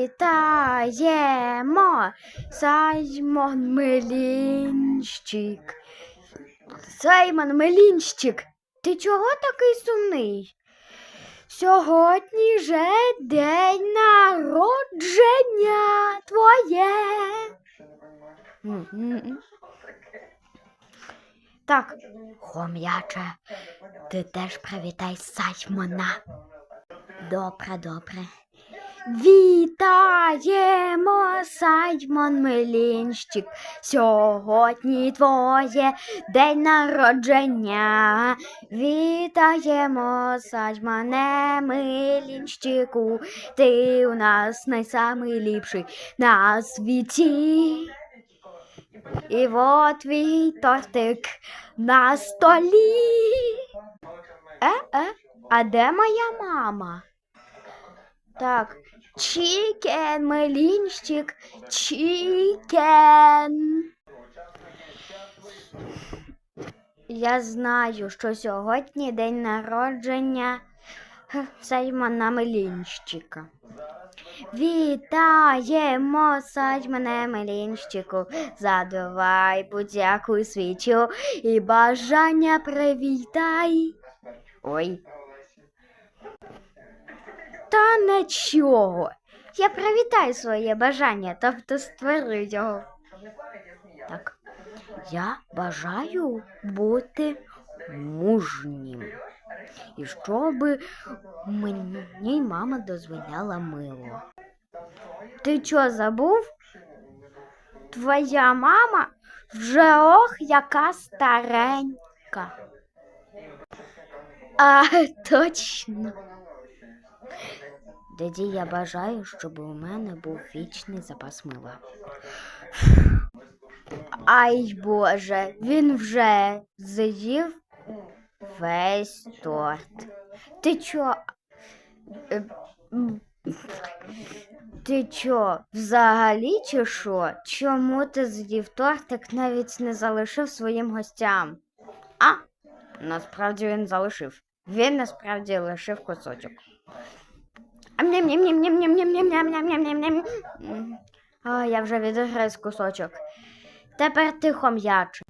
Вітаємо, Саймон Мелінщик. Саймон Мелінщик, ти чого такий сумний? Сьогодні же день народження твоє. Так, хом'яче, ти теж привітай Саймона. Добре, добре. Вітаємо, Саймон Мелінщик. Сьогодні твоє день народження. Вітаємо, Саймоне Мелінщику. Ти у нас найсамий ліпший на світі. І от твій тортик на столі. Е, е, а де моя мама? Так, чікен, мелінщик, чікен. Я знаю, що сьогодні день народження Саймона Мелінщика. Вітаємо, Саймоне Мелінщику, задувай будь-яку свічу і бажання привітай. Ой. Та нічого. Я привітаю своє бажання, тобто створю його. Так. Я бажаю бути мужнім. І щоб мені мама дозволяла мило. Ти що забув? Твоя мама вже ох, яка старенька. А, точно. Тоді я бажаю, щоб у мене був вічний запас мила. Ай Боже, він вже з'їв весь торт. Ти чо? Е, Ти чо, взагалі чи що? Чому ти з'їв тортик навіть не залишив своїм гостям? А, насправді він залишив. Він насправді лишив кусочок. О, я вже відігриз кусочок. Тепер тихо хом'яче.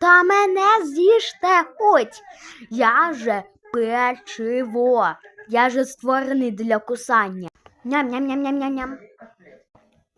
Та мене з'їжте хоть. Я же печиво. Я же створений для кусання. Ням-ням-ням-ням-ням-ням.